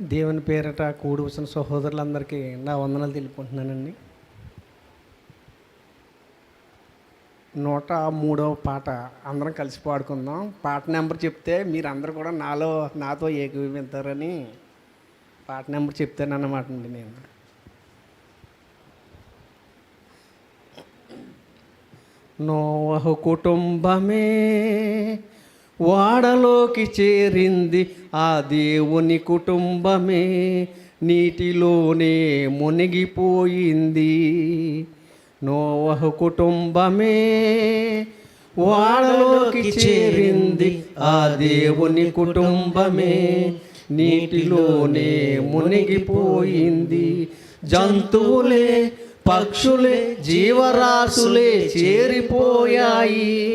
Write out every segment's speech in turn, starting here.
దేవుని పేరట కూడి వచ్చిన సహోదరులందరికీ నా వందనాలు తెలుపుకుంటున్నానండి. నూట మూడవ పాట అందరం కలిసి పాడుకుందాం. పాట నెంబర్ చెప్తే మీరు కూడా నాలో నాతో ఏకీవింతారని పాట నెంబర్ చెప్తానన్నమాట అండి నేను. నోవహు కుటుంబమే వాడలోకి చేరింది ఆ దేవుని కుటుంబమే. నీటిలోనే మునిగిపోయింది. నోవహు కుటుంబమే వాడలోకి చేరింది ఆ దేవుని కుటుంబమే. నీటిలోనే మునిగిపోయింది. జంతువులే పక్షులే జీవరాశులే చేరిపోయాయి.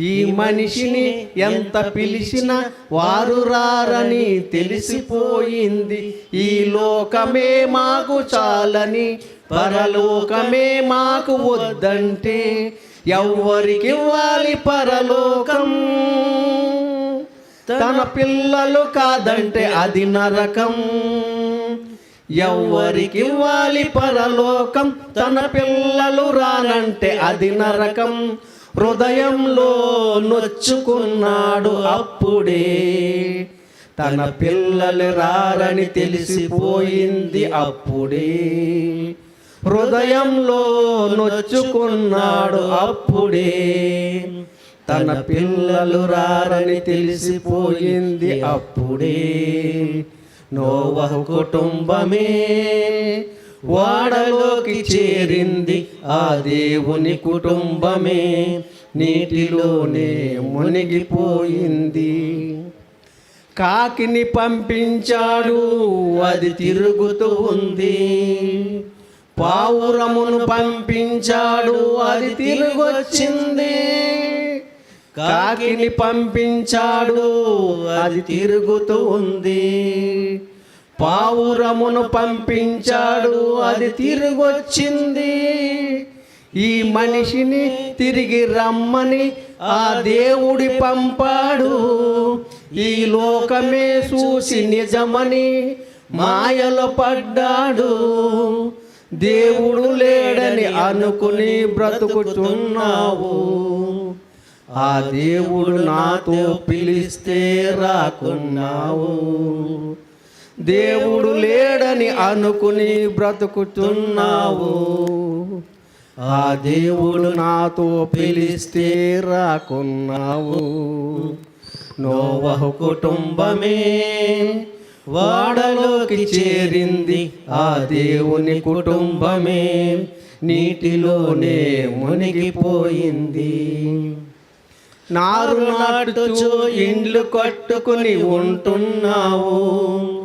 ఈ మనిషిని ఎంత పిలిచినా వారు రారని తెలిసిపోయింది. ఈ లోకమే మాకు చాలని పరలోకమే మాకు వద్దంటే ఎవ్వరికివ్వాలి పరలోకం? తన పిల్లలు కాదంటే అది నరకం. ఎవ్వరికి ఇవ్వాలి పరలోకం? తన పిల్లలు రానంటే అది నరకం. హృదయంలో నొచ్చుకున్నాడు అప్పుడే. తన పిల్లలు రారని తెలిసిపోయింది అప్పుడే. హృదయంలో నొచ్చుకున్నాడు అప్పుడే. తన పిల్లలు రారని తెలిసిపోయింది అప్పుడే. నోవ కుటుంబమే వాడలోకి చేరింది ఆ దేవుని కుటుంబమే. నీటిలోనే మునిగిపోయింది. కాకిని పంపించాడు అది తిరుగుతూ ఉంది. పావురమును పంపించాడు అది తిరిగొచ్చింది. కాకిని పంపించాడు అది తిరుగుతూ ఉంది. పావురమును పంపించాడు. అది తిరిగొచ్చింది. ఈ మనిషిని తిరిగి రమ్మని ఆ దేవుడి పంపాడు. ఈ లోకమే చూసి నిజమని మాయలో పడ్డాడు. దేవుడు లేడని అనుకుని బ్రతుకుతున్నావు. ఆ దేవుడు నాతో పిలిస్తే రాకున్నావు. దేవుడు లేడని అనుకుని బ్రతుకుతున్నావు. ఆ దేవుడు నాతో పిలిస్తే రాకున్నావు. నోవహు కుటుంబమే వాడలోకి చేరింది. ఆ దేవుని కుటుంబమే నీటిలోనే మునిగిపోయింది. నారు నాటుచు ఇండ్లు కట్టుకుని ఉంటున్నావు.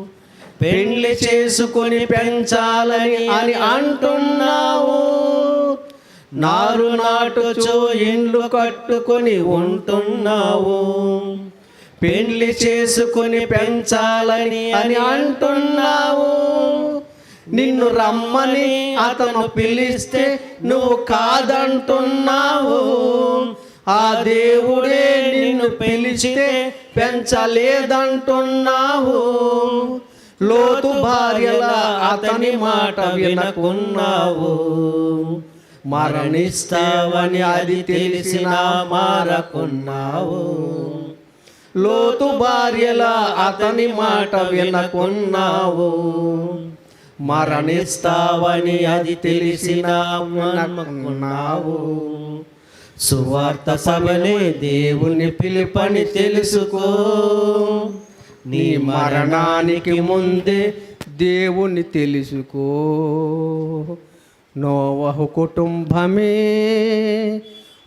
పెండ్లి చేసుకొని పెంచాలని అని అంటున్నావు. నారు నాటుచు ఇండ్లు కట్టుకొని ఉంటున్నావు. పెండ్లి చేసుకొని పెంచాలని అని అంటున్నావు. నిన్ను రమ్మని అతను పిలిస్తే నువ్వు కాదంటున్నావు. ఆ దేవుడే నిన్ను పిలిచితే పెంచలేదంటున్నావు. లోతు భార్యల అతని మాట వినకున్నావు. మరణిస్తావని అది తెలిసినా మారకున్నావు. లోతు భార్యల అతని మాట వినకున్నావు. మరణిస్తావని అది తెలిసినా వినకున్నావు సువార్త సభనే దేవుని పిలుపని తెలుసుకో. నీ మరణానికి ముందే దేవుని తెలుసుకో. నోవహు కుటుంబమే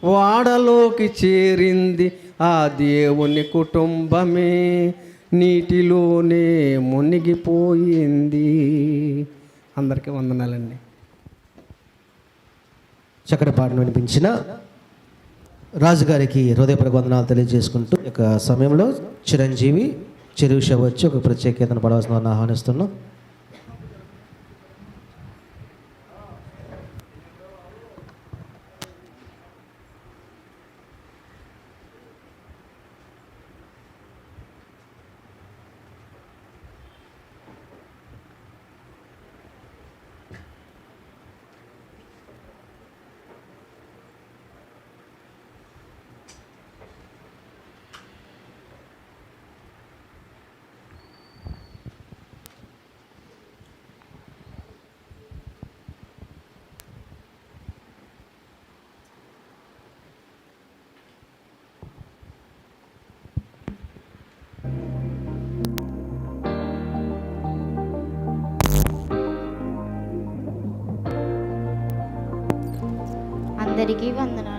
వాడలోకి చేరింది. ఆ దేవుని కుటుంబమే నీటిలోనే మునిగిపోయింది. అందరికీ వందనాలండి. చక్కటి పాటను వినిపించిన రాజుగారికి హృదయపూర్వక వందనాలు తెలియజేసుకుంటూ యొక్క సమయంలో చిరంజీవి చెరువు వచ్చి ఒక ప్రత్యేకతను పడవలసిన ఆహ్వానిస్తున్నాం. అందరికీ వందనం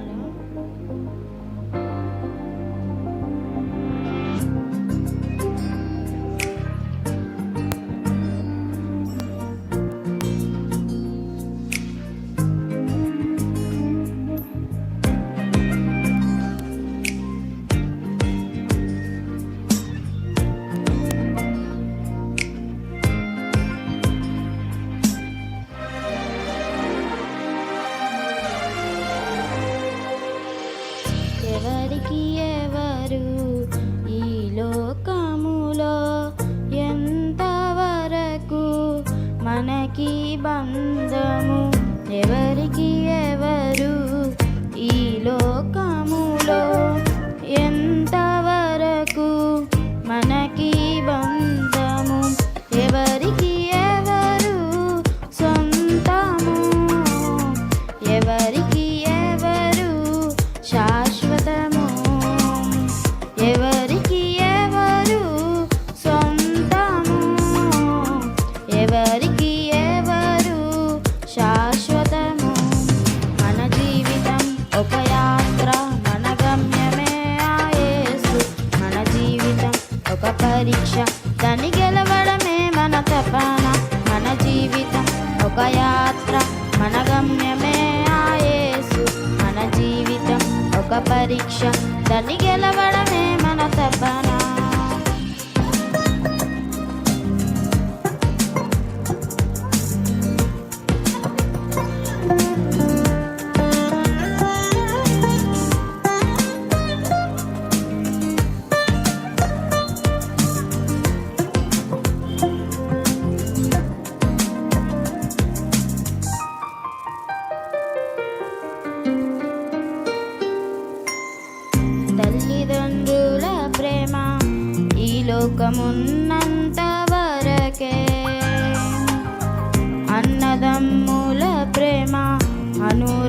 దాన్ని గెలవడమే మన తప్పన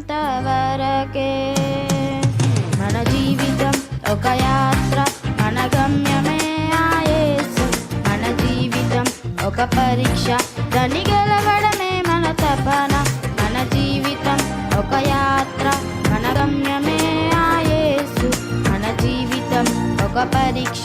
నిదనమున్నంత వరకే. మన జీవితం ఒక యాత్ర మన గమ్యమే ఆయేసు మన జీవితం ఒక పరీక్ష దాన్ని గెలవడమే మన తపన. మన జీవితం ఒక యాత్ర మన గమ్యమే ఆయేసు మన జీవితం ఒక పరీక్ష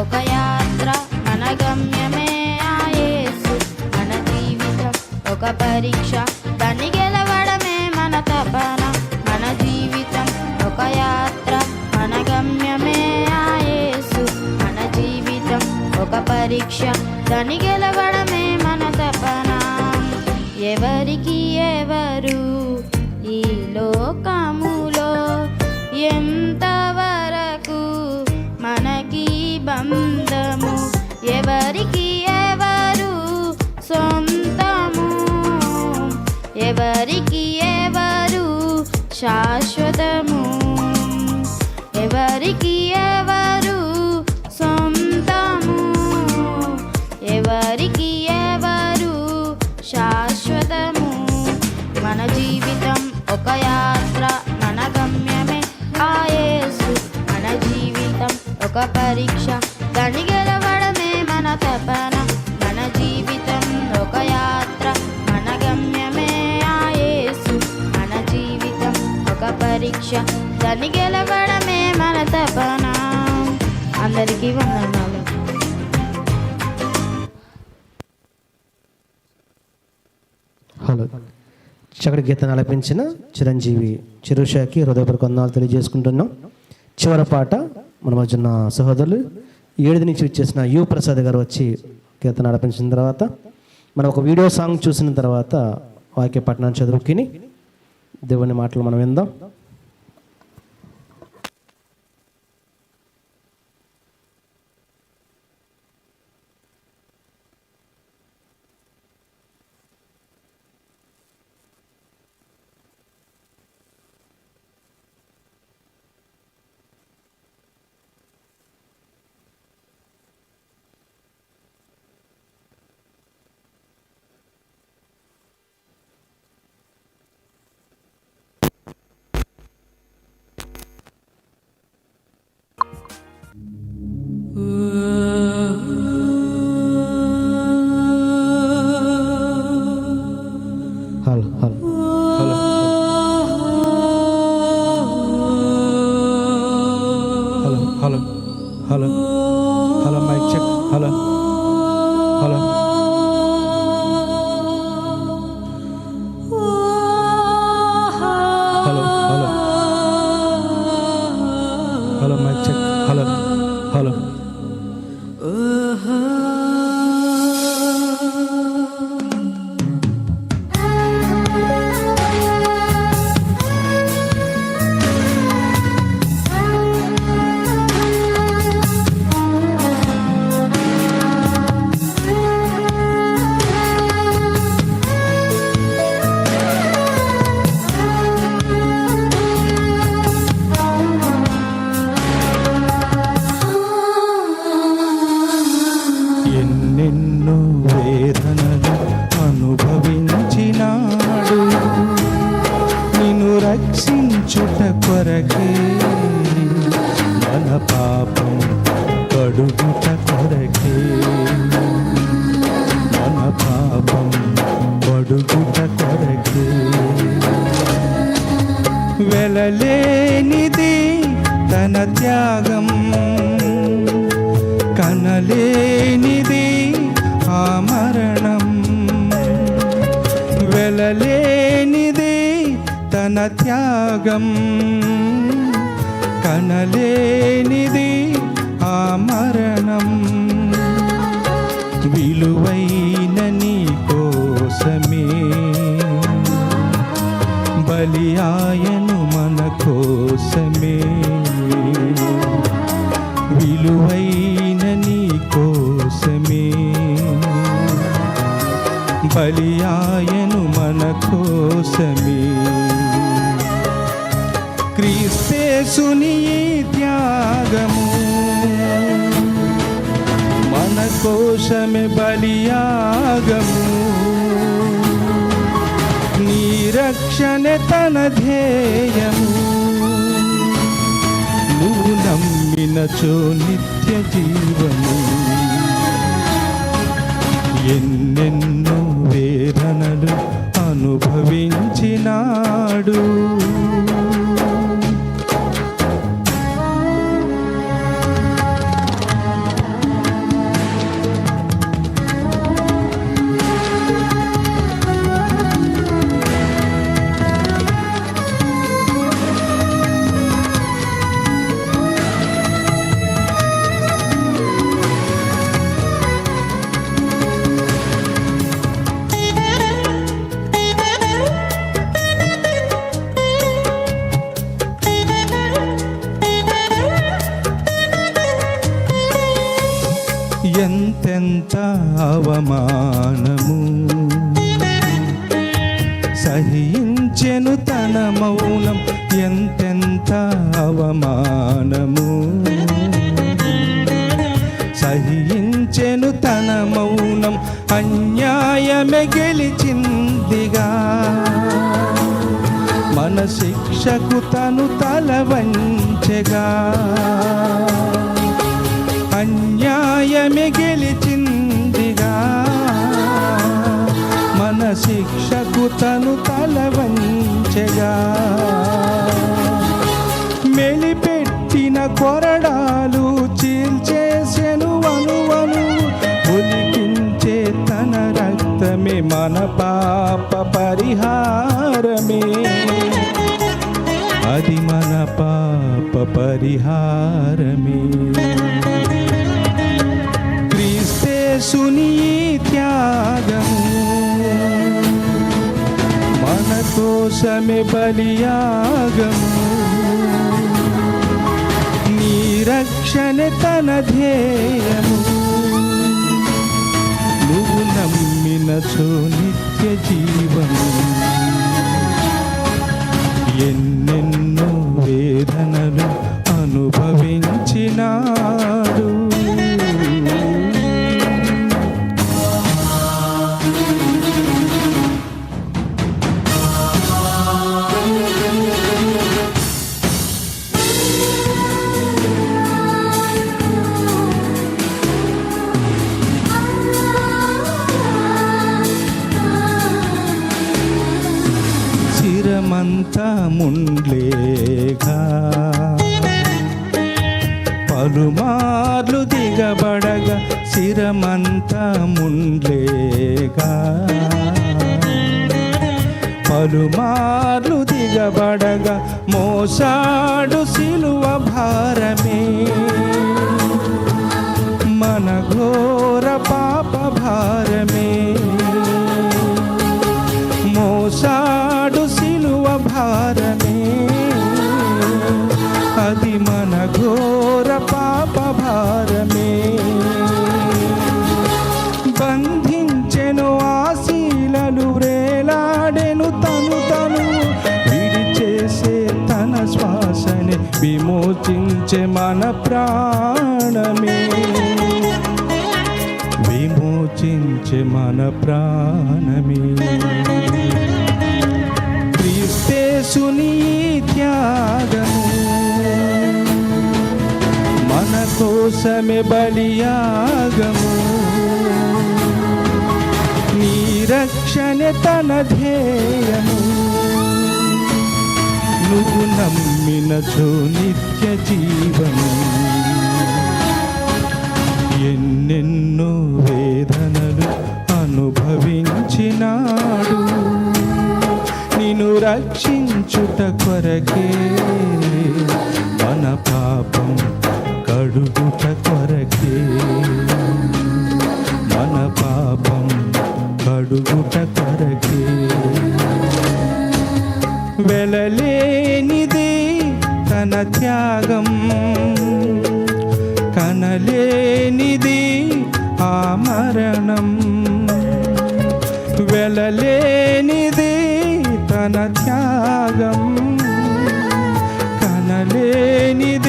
ఒక యాత్ర మన గమ్యమే ఆ యేసు. మన జీవితం ఒక పరీక్ష. దాన్ని గెలవడమే మన తపన. మన జీవితం ఒక యాత్ర మన గమ్యమే ఆ మన జీవితం ఒక పరీక్ష. దాన్ని గెలవడమే మన తపన. ఎవరికి శాశ్వతము. ఎవరికి ఎవరు సొంతము? ఎవరికి ఎవరు శాశ్వతము? మన జీవితం ఒక యాత్ర మన గమ్యమే ఆయేసు మన జీవితం ఒక పరీక్ష దీక్ష దాన్ని గెలవడమే మన తపన. అందరికీ వందనాలు. హలో. చక్కటి గీతను ఆలపించిన చిరంజీవి చిరుషాకి హృదయపూర్వక వందనాలు తెలియజేసుకుంటున్నాం. చివరి పాట మన మధ్య ఉన్న సహోదరులు ఏడు నుంచి వచ్చేసిన యు ప్రసాద్ గారు వచ్చి కీర్తన ఆలపించిన తర్వాత మనం ఒక వీడియో సాంగ్ చూసిన తర్వాత వాక్య పట్టణాన్ని చదువుకుని దేవుని మాటలు మనం విందాం. త్యాగం కనలేనిది ఆ మరణం. విలువైన నీ కోసమే. బలియాయను మన కోసమే. విలువైన నీ కోసమే. బలియాయను మన కోసమే. యేసుని త్యాగము. మన కోసమే బలియాగము నీరక్షణ తన ధ్యేయము. నువ్వు నమ్మినచో నిత్య జీవము. ఎన్నెన్న తను తల వంచెగా. అన్యాయమే గెలిచిందిగా. మన శిక్షకు తను తల వంచెగా. మెలిపెట్టిన కొరడాలు చీల్చేసెను అనువను ఉలికించే తన రక్తమే మన పాప పరిహారమే. అది మన పాప పరిహారమే. క్రీస్తే సుని త్యాగము. మన కోసమే బలియాగము నీ రక్షణ తన ధ్యేయము. నువ్వు నమ్మినచో నిత్య జీవము. ఎన్నెన్నో వేదనలు అనుభవించినాడు. శిరమంతా ముండ్లేగా పలుమార్లు దిగబడగా మోసాడు సిలువ భారమే. మన ఘోర పాప భారమే. మోసాడు సిలువ భారమే. అది మన ఘోర విమోచించే మన ప్రాణమే విమోచించే మన ప్రాణమే క్రీస్తేసుని ఈ త్యాగము మన కోసమే బలియాగము నీ రక్షణ తన ధ్యేయము నువ్వు నమ్మినచో నిత్య జీవం. ఎన్నెన్నో వేదనలు అనుభవించినాడు. నిన్ను రక్షించుట కొరకే మన పాపం కడుగుట కొరకే. మన పాపం కడుగుట కొరకే. వెలలేనిది తన త్యాగం. కనలేనిది ఆ మరణం. వెలలేనిది తన త్యాగం. కనలేనిది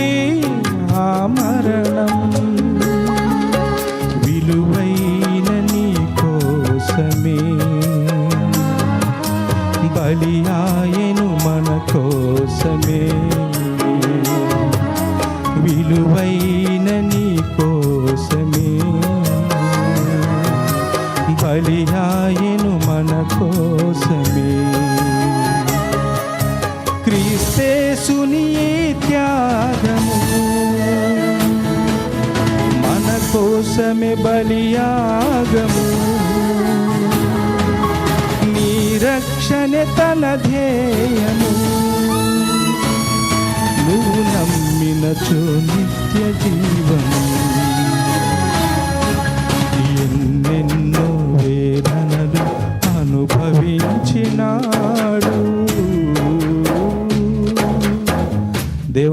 క్రీస్తేసుని మన కోసమే బలియాగము నీ రక్షణ తన ధ్యేయము. నువ్వు నమ్మినచో నిత్య జీవము.